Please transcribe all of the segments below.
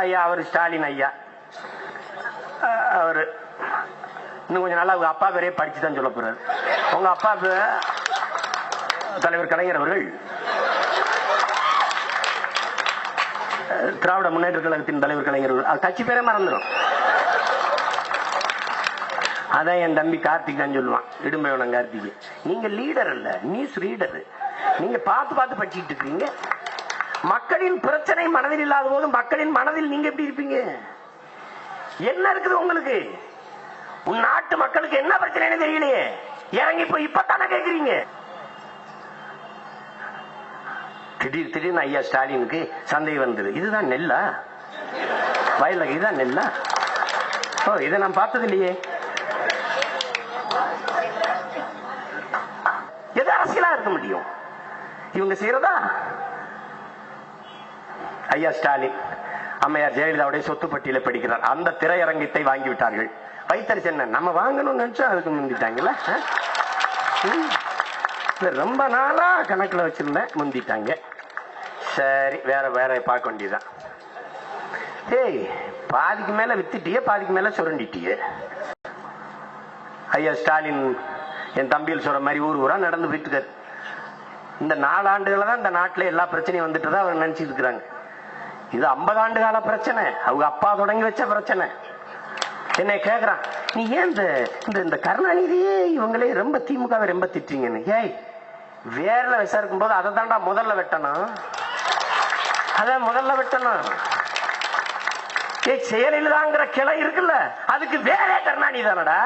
ஐயா அவர் ஸ்டாலின் ஐயா. அவர். இன்னும் கொஞ்சம் நல்லா அவங்க அப்பா பேரே படிச்சு தான் சொல்ல போறாரு. உங்க அப்பா பேர் தலைவர் கலைஞர் அவர்கள். திராவிட முன்னேற்ற கழகத்தின் தலைவர் கலைஞர் அவர்கள். கட்சி பேரே மறந்துடும் அதான் என் தம்பி கார்த்திக் தான் சொல்லுவான். இடும்பைவனம் கார்த்திக். நீங்க லீடர் அல்ல நியூஸ் ரீடர் நீங்க பார்த்து பார்த்து படிச்சுட்டு இருக்கீங்க. மக்களின் பிரச்சனை மனதில் இல்லாத போது மக்களின் மனதில் நீங்க எப்படி இருப்பீங்க? என்ன இருக்குது உங்களுக்கு? உன் நாட்டு மக்களுக்கு என்ன பிரச்சனைன்னு தெரியலையே. இறங்கி போய் இப்பதானே கேக்குறீங்க? திடீர் திடீர்னு ஐயா ஸ்டாலினுக்கு சந்தேகம் வந்தது. இதுதான் நெல்லா? வயல்ல இதுதான் நெல்லா? ஓ இதை நான் பார்த்தது இல்லையே. எது அரசியலா இருக்க முடியும்? இவங்க செய்யறதா? ஐயா ஸ்டாலின் அம்மையார் ஜெயலலிதாவுடைய சொத்து பட்டியல படிக்கிறார். அந்த திரையரங்கத்தை வாங்கி விட்டார்கள் வைத்தறிச்சு என்ன? நம்ம வாங்கணும்னு நினைச்சா அதுக்கு முந்திட்டாங்கல்ல? ஆ? ம். ரொம்ப நாளா கணக்குல வச்சிருந்தேன் முந்திட்டாங்க. சரி வேற வேற பார்க்க வேண்டியதுதான். ஏய் பாதிக்கு மேல வித்துட்டியே பாதிக்கு மேல சுரண்டிட்டியே. ஐயா ஸ்டாலின் என் தம்பியில் சொல்ற மாதிரி ஊர் ஊரா நடந்து போயிட்டு இருக்காரு இந்த நாலாண்டுகளை தான் இந்த நாட்டில் எல்லா பிரச்சனையும் வந்துட்டு தான் அவர் நினைச்சிட்டு இருக்கிறாங்க. இது 50 ஆண்டு கால பிரச்சனை. அவங்க அப்பா தொடங்கி வச்ச பிரச்சனை. என்னை கேக்குறான் நீ ஏன் இந்த இந்த இந்த கருணாநிதியே இவங்களே ரொம்ப திமுகவை ரொம்ப திட்டீங்கன்னு ஏய் வேர்ல விசாரிக்கும் போது அதை தாண்டா முதல்ல வெட்டணும். அத முதல்ல வெட்டணும். ஏய் செயலில்தாங்கிற கிளை இருக்குல்ல அதுக்கு வேறே கருணாநிதி தானடா?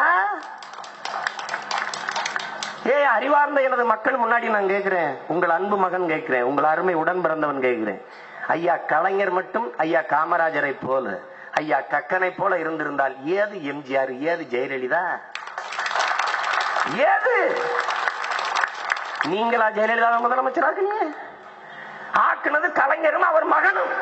ஏய் அறிவார்ந்த எனது மக்கள் முன்னாடி நான் கேட்கிறேன் உங்கள் அன்பு மகன் கேட்கிறேன் உங்கள் அருமை உடன் பிறந்தவன் கேட்கிறேன் ஐயா கலைஞர் மட்டும் ஐயா காமராஜரை போல ஐயா கக்கனை போல இருந்திருந்தால் ஏது எம்ஜிஆர் ஏது ஜெயலலிதா? ஏது? நீங்களா ஜெயலலிதா முதலமைச்சராக ஆக்குனது கலைஞரும் அவர் மகனும்.